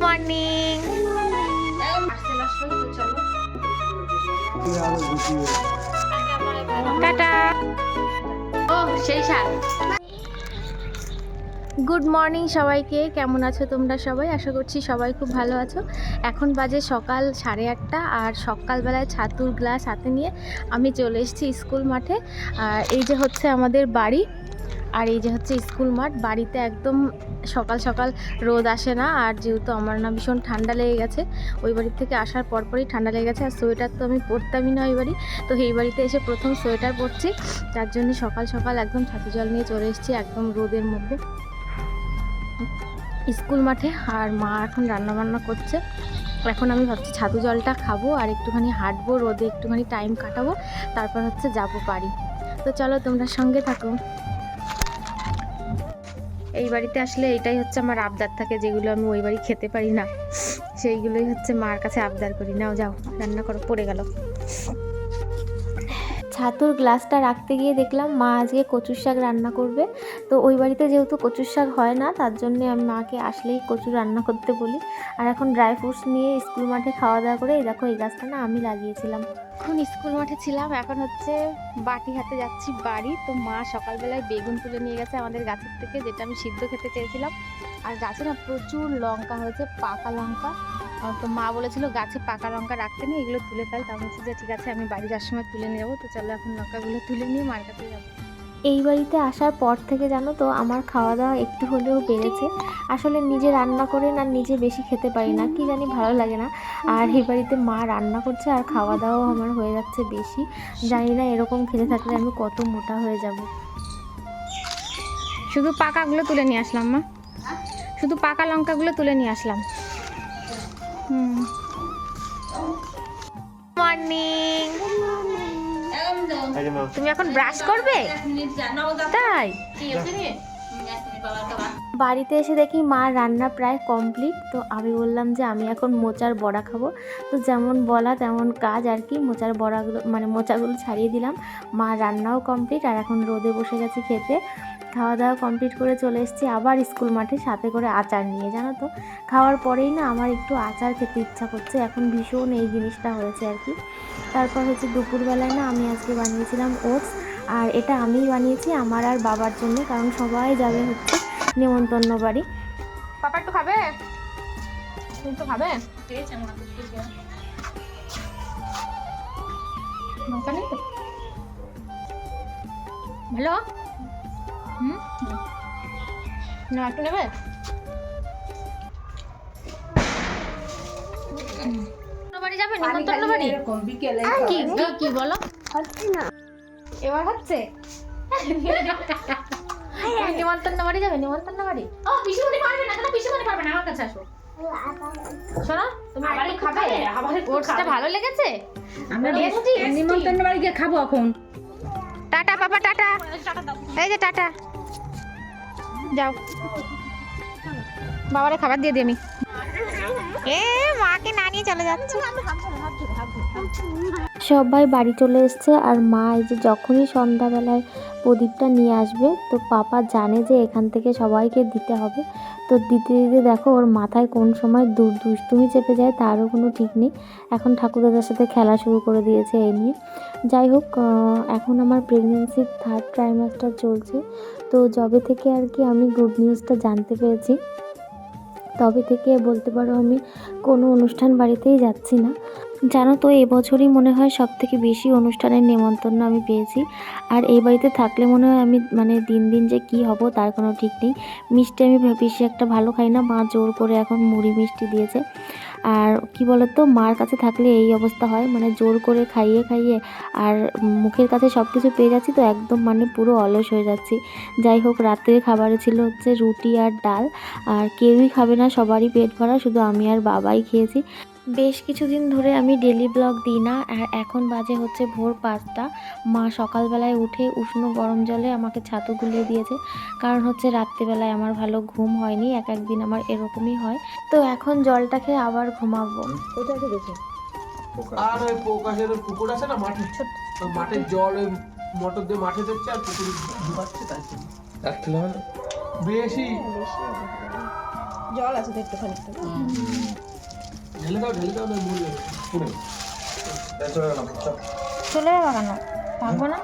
Morning. ও সেই good morning সবাইকে, কেমন আছো তোমরা সবাই? আশা করছি সবাই খুব ভালো আছো। এখন বাজে সকাল সাড়ে আটটা, আর সকালবেলায় ছাতুর গ্লাস হাতে নিয়ে আমি চলে এসেছি স্কুল মাঠে। আর এই যে হচ্ছে আমাদের বাড়ি আর এই যে হচ্ছে স্কুল মাঠ, বাড়িতে একদম সকাল সকাল রোদ আসে না, আর যেহেতু আমার না ভীষণ ঠান্ডা লেগে গেছে, ওই বাড়ির থেকে আসার পরপরই ঠান্ডা লেগে গেছে, আর সোয়েটার তো আমি পরতামই না ওই বাড়ি। তো এই বাড়িতে এসে প্রথম সোয়েটার পরছি তার জন্য সকাল সকাল একদম ছাতু জল নিয়ে চলে এসেছি একদম রোদের মধ্যে। স্কুল মাঠে, আর মা এখন রান্না বান্না করছে। এখন আমি ভাবছি ছাতু জলটা খাব, আর একটুখানি হাঁটবো, রোদে একটুখানি টাইম কাটাবো, তারপর হচ্ছে যাব বাড়ি। তো চলো তোমরা সঙ্গে থাকো। এই বাড়িতে আসলে এটাই হচ্ছে আমার আবদার থাকে, যেগুলো আমি ওই বাড়ি খেতে পারি না। সেইগুলোই হচ্ছে মার কাছে আবদার করি। নাও যাও রান্না করো পড়ে গেল। ছাতুর গ্লাসটা রাখতে গিয়ে দেখলাম মা আজকে কচুর শাক রান্না করবে। তো ওই বাড়িতে যেহেতু কচুর শাক হয় না, তার জন্য আমি মাকে আসলেই কচু রান্না করতে বলি। আর এখন ড্রাই ফ্রুটস নিয়ে স্কুল মাঠে খাওয়া দাওয়া করে এই দেখো এই গাছটা না আমি লাগিয়েছিলাম। এখন স্কুল মাঠে ছিলাম, এখন হচ্ছে বাটি হাতে যাচ্ছি বাড়ি। তো মা সকালবেলায় বেগুন তুলে নিয়ে গেছে আমাদের গাছের থেকে, যেটা আমি সিদ্ধ খেতে চেয়েছিলাম। আর গাছে না প্রচুর লঙ্কা হয়েছে, পাকা লঙ্কা। তো মা বলেছিল গাছে পাকা লঙ্কা রাখতে নেই এগুলো তুলে ফেল। তা বলছি যে ঠিক আছে আমি বাড়ি যাওয়ার সময় তুলে নেব তো চলো এখন লঙ্কাগুলো তুলে নিয়ে মার কাছে যাব। এই বাড়িতে আসার পর থেকে জানো তো আমার খাওয়া দাওয়া একটু হলেও বেড়েছে। আসলে নিজে রান্না করে না নিজে বেশি খেতে পারি না কি জানি ভালো লাগে না। আর এই বাড়িতে মা রান্না করছে আর খাওয়া দাওয়াও আমার হয়ে যাচ্ছে বেশি। জানি না এরকম খেতে থাকলে আমি কত মোটা হয়ে যাব। শুধু পাকাগুলো তুলে নিয়ে আসলাম মা। শুধু পাকা লঙ্কাগুলো তুলে নিয়ে আসলাম। মর্নিং তুমি এখন ব্রাশ করবে? তাই? বাড়িতে এসে দেখি মা রান্না প্রায় কমপ্লিট তো আমি বললাম যে আমি এখন মোচার বড়া খাব। তো যেমন বলা তেমন কাজ আর কি মোচার বড়াগুলো মানে মোচাগুলো ছাড়িয়ে দিলাম। মা রান্নাও কমপ্লিট আর এখন রোদে বসে গেছি খেতে। খাওয়া দাওয়া কমপ্লিট করে চলে এসেছি, আবার স্কুল মাঠে সাথে করে আচার নিয়ে, জানো তো? খাওয়ার পরেই না আমার একটু আচার খেতে ইচ্ছা করছে, এখন ভীষণ এই জিনিসটা হয়েছে আর কি। তারপর হচ্ছে দুপুরবেলায় না আমি আজকে বানিয়েছিলাম ওটস, আর এটা আমিই বানিয়েছি, আমার আর বাবার জন্য, কারণ সবাই যাবে হচ্ছে নেমন্তন্ন বাড়ি। পাপা একটু খাবে? খাবে? হুম? না একটু নেবে? বাড়ি যাবে? নিমন্ত্রণ বাড়ি? কি? কি কি বলো? এবার হচ্ছে? নিমন্ত্রণ বাড়ি যাবে? নিমন্ত্রণ বাড়ি? ও পিসুমনি পারবে না কেন পিসুমনি পারবে না আমার কাছে আসো। শোনো তুমি আবার খাবে? আবার ভালো লেগেছে? আমরা. নিমন্ত্রণ বাড়ি গিয়ে খাব এখন। Tata papa tata. এই যে টাটা। যাও। বাবারে খাবার দিয়ে দিই আমি। এ, মাকে না নিয়ে চলে যাচ্ছে। সবাই বাড়ি চলে এসছে আর মা এই যে যখনই সন্ধ্যাবেলায় প্রদীপটা নিয়ে আসবে। তো পাপা জানে যে এখান থেকে সবাইকে দিতে হবে। তো দিতে দিতে দেখো ওর মাথায় কোন সময় দূর দুষ্টুমি চেপে যায় তারও কোনো ঠিক নেই। এখন ঠাকুরদাদার সাথে খেলা শুরু করে দিয়েছে এই নিয়ে। যাই হোক এখন আমার প্রেগনেন্সির থার্ড ট্রাইমাস্টার চলছে। তো যবে থেকে আর কি আমি গুড নিউজটা জানতে পেরেছি। তবে থেকে বলতে পারো আমি কোনো অনুষ্ঠান বাড়িতেই যাচ্ছি না। জানো তো এবছরই মনে হয় সব থেকে বেশি অনুষ্ঠানের নেমন্তন্ন আমি পেয়েছি। আর এই বাড়িতে থাকলে মনে হয় আমি মানে দিন দিন যে কি হব তার কোনো ঠিক নেই। মিষ্টি আমি বেশি একটা ভালো খাই না। মা জোর করে এখন মুড়ি মিষ্টি দিয়েছে। আর কি বলতো, মার কাছে থাকলে এই অবস্থা হয়। মানে জোর করে খাইয়ে খাইয়ে আর মুখের কাছে সব কিছু পেয়ে যাচ্ছি তো একদম মানে পুরো অলস হয়ে যাচ্ছি। যাই হোক রাতের খাবারে ছিল হচ্ছে রুটি আর ডাল। আর কেউই খাবে না, সবারই পেট ভরা, শুধু আমি আর বাবাই খেয়েছি। বেশ কিছুদিন ধরে আমি ডেলি ব্লগ দিই না আর এখন বাজে হচ্ছে ভোর পাঁচটা। মা সকালবেলায় উঠে উষ্ণ গরম জলে আমাকে ছাতু গুলিয়ে দিয়েছে। কারণ হচ্ছে রাত্রিবেলায় আমার ভালো ঘুম হয়নি এক একদিন আমার এরকমই হয়। তো এখন জলটা খেয়ে আবার ঘুমাবো। কোথায় দেখে? আর ওই প্রকাশের পুকুর আছে না মাঠে? মাঠের জল ওই মোটর দিয়ে মাঠে দিচ্ছে আর পুকুরে ঢুকাচ্ছে তাই জন্য। এক কিলো হবে না? বেশি জল আছে দেখতে খানিকটা ঢেলে দাও ঢেলে দাও না মরে যাবে পুড়ে চলে যাব কেন? থাকব না?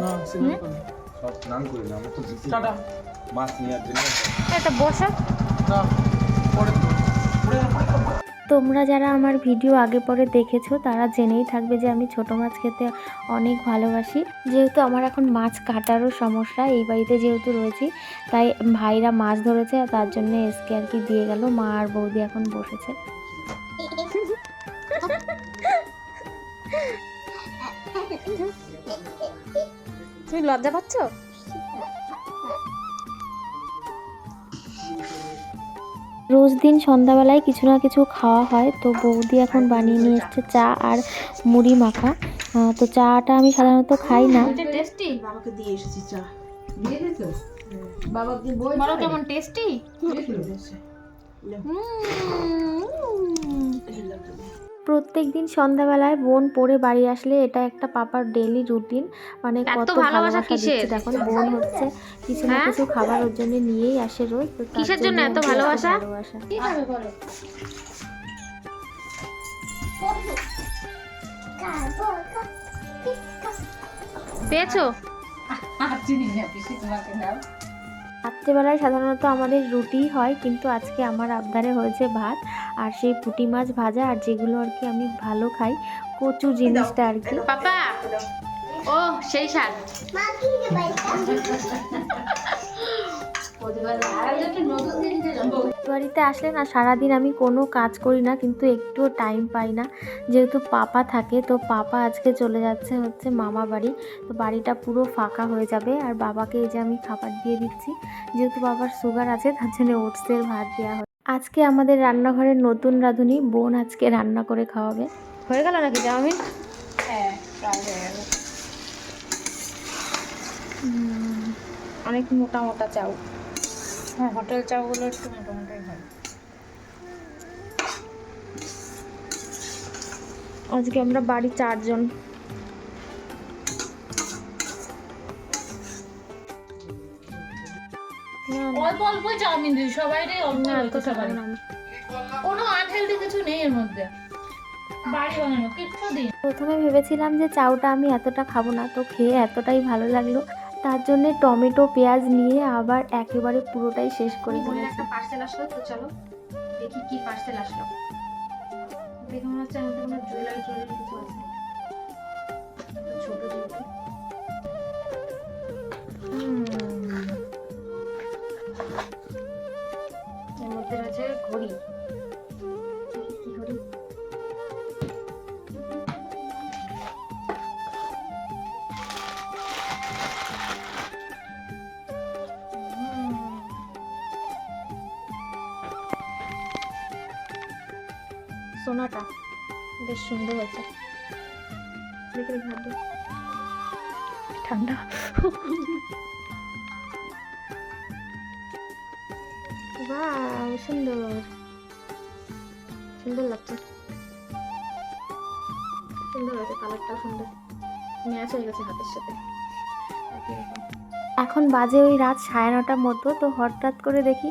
না। সিনেমা করে সব স্নান করি না আমরা তো টাটা। মাছ নিয়ে জন্য এটা বসো। না তোমরা যারা আমার ভিডিও আগে পরে দেখেছ, তারা জেনেই থাকবে যে আমি ছোট মাছ খেতে অনেক ভালোবাসি। যেহেতু আমার এখন মাছ কাটারও সমস্যা, এই বাড়িতে যেহেতু রয়েছি, তাই ভাইরা মাছ ধরেছে তার জন্য এসকে আর কি দিয়ে গেল, মা আর বৌদি এখন বসেছে। তুমি লজ্জা পাচ্ছ? রোজ দিন সন্ধ্যাবেলায় কিছু না কিছু খাওয়া হয়। তো বৌদি এখন বানিয়ে নিয়ে এসছে চা আর মুড়ি মাখা। তো চাটা আমি সাধারণত খাই না। এটা টেস্টি বাবাকে দিয়ে এসেছি চা। দিয়ে দিতো বাবাকে কেমন টেস্টি প্রত্যেক দিন সন্ধ্যাবেলায় বোন পড়ে বাড়ি আসলে এটা একটা পাপার ডেলি রুটিন মানে কত ভালোবাসা কিসের? দিচ্ছে। দেখুন বোন হচ্ছে কিছু না হ্যাঁ? কিছু খাবার ওর জন্য নিয়েই আসে রোজ। তো কিসের জন্য এত ভালোবাসা? ভালোবাসা। কি খাবে বলো? পেয়েছ? রাত্রেবেলায় সাধারণত আমাদের রুটি হয় কিন্তু আজকে আমার আবদারে হয়েছে ভাত আর সেই পুঁটি মাছ ভাজা আর যেগুলো আর কি আমি ভালো খাই কচু জিনিসটা আর কি। পাপা ও সেই স্বাদ। বাড়িতে আসলে না সারাদিন আমি কোনো কাজ করি না কিন্তু একটুও টাইম পাই না। যেহেতু পাপা থাকে তো পাপা আজকে চলে যাচ্ছে হচ্ছে মামা বাড়ি। তো বাড়িটা পুরো ফাঁকা হয়ে যাবে। আর বাবাকে এই যে আমি খাবার দিয়ে দিচ্ছি যেহেতু বাবার সুগার আছে তার জন্য ওটসের ভাত দেওয়া হয় আজকে আমাদের রান্নাঘরের নতুন রাঁধুনি বোন আজকে রান্না করে খাওয়াবে। হয়ে গেল নাকি চাউমিন? হ্যাঁ অনেক মোটা মোটা চাউ। হ্যাঁ হোটেল চাউগুলো একটু মোটা মোটাই হয়। আজকে আমরা বাড়ি চারজন। অল্প অল্প চাউমিন দিই সবাই অল্প না অল্প সবাই। কোনো আনহেলদি কিছু নেই এর মধ্যে। প্রথমে ভেবেছিলাম যে চাউটা আমি এতটা খাব না তো খেয়ে এতটাই ভালো লাগল। তার জন্য টমেটো পেঁয়াজ নিয়ে আবার একেবারে পুরোটাই শেষ করে দিয়েছি। একটা পার্সেল আসলো তো চলো দেখি কি পার্সেল আসলো। দেখে মনে হচ্ছে আমাদের কোনো জুয়েলারি জুয়েলারি কিছু আছে? ছোট ছোট হুম। সোনাটা। বেশ সুন্দর হয়েছে। ঠান্ডা। সুন্দর। সুন্দর লাগছে। সুন্দর হয়েছে কালারটা সুন্দর। ম্যাচ হয়ে গেছে হাতের সাথে। এখন বাজে ওই রাত সাড়ে নটার মতো, তো হঠাৎ করে দেখি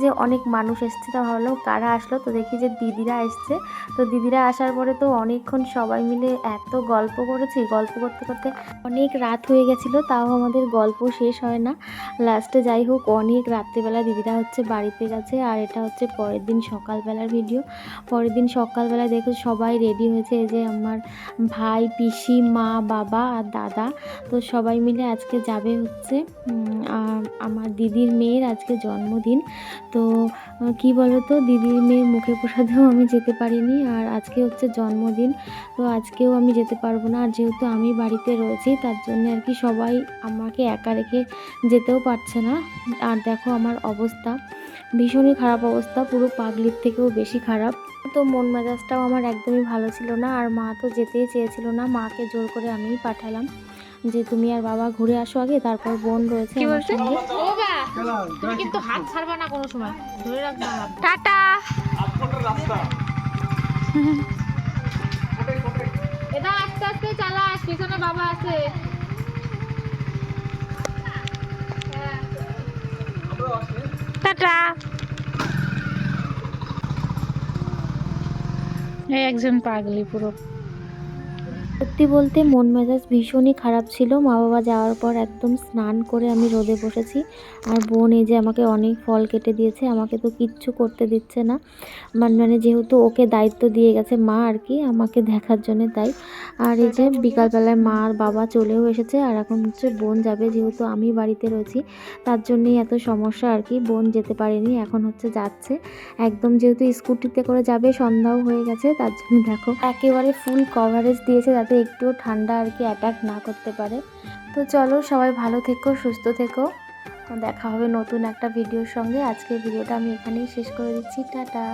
যে অনেক মানুষ এসছে তো ভাবলাম কারা আসলো? তো দেখি যে দিদিরা এসছে। তো দিদিরা আসার পরে তো অনেকক্ষণ সবাই মিলে এত গল্প করেছি। গল্প করতে করতে অনেক রাত হয়ে গেছিল, তাও আমাদের গল্প শেষ হয় না। লাস্টে যাই হোক, অনেক রাত্রিবেলা দিদিরা হচ্ছে বাড়িতে গেছে আর এটা হচ্ছে পরের দিন সকালবেলার ভিডিও পরের দিন সকালবেলা দেখো সবাই রেডি হয়েছে যে আমার ভাই, পিসি, মা, বাবা আর দাদা। তো সবাই মিলে আজকে যাবে হচ্ছে আমার দিদির মেয়ের আজকে জন্মদিন। তো কি বলো তো দিদির মেয়ের মুখে প্রসাদেও আমি যেতে পারিনি আর আজকে হচ্ছে জন্মদিন, তো আজকেও আমি যেতে পারব না। আর যেহেতু আমি বাড়িতে রয়েছি, তার জন্য আর কি সবাই আমাকে একা রেখে যেতেও পারছে না। আর দেখো আমার অবস্থা, ভীষণই খারাপ অবস্থা, পুরো পাগলির থেকেও বেশি খারাপ। তো মন মেজাজটাও আমার একদমই ভালো ছিল না, আর মা তো যেতেই চেয়েছিল না, মাকে জোর করে আমিই পাঠালাম। যে তুমি আর বাবা ঘুরে আসো আগে তারপর বোন রয়েছে আমার সঙ্গে। কিন্তু হাত ছাড়বা না কোনো সময়। ধরে রাখবা টাটা। এটা আস্তে আস্তে চালাস পিছনে বাবা আছে। টাটা। এই একজন পাগলি পুরো। সত্যি বলতে মন মেজাজ ভীষণই খারাপ ছিল। মা বাবা যাওয়ার পর একদম স্নান করে আমি রোদে বসেছি। আর বোন এই যে আমাকে অনেক ফল কেটে দিয়েছে, আমাকে তো কিচ্ছু করতে দিচ্ছে না। মানে মানে যেহেতু ওকে দায়িত্ব দিয়ে গেছে মা আর কি, আমাকে দেখার জন্য তাই। আর এই যে বিকালবেলায় মা আর বাবা চলেও এসেছে। আর এখন হচ্ছে বোন যাবে, যেহেতু আমি বাড়িতে রয়েছি, তার জন্যই এত সমস্যা আর কি। বোন যেতে পারেনি, এখন হচ্ছে যাচ্ছে। একদম যেহেতু স্কুটিতে করে যাবে, সন্ধ্যাও হয়ে গেছে, তার জন্য দেখো একেবারে ফুল কভারেজ দিয়েছে, যাতে একটুও ঠান্ডা আর কি অ্যাটাক না করতে পারে। তো চলো সবাই ভালো থেকো, সুস্থ থেকো। দেখা হবে নতুন একটা ভিডিওর সঙ্গে। আজকের ভিডিওটা আমি এখানেই শেষ করে দিচ্ছি। টাটা।